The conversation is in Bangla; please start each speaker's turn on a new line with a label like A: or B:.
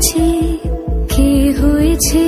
A: কাছে কে হয়েছে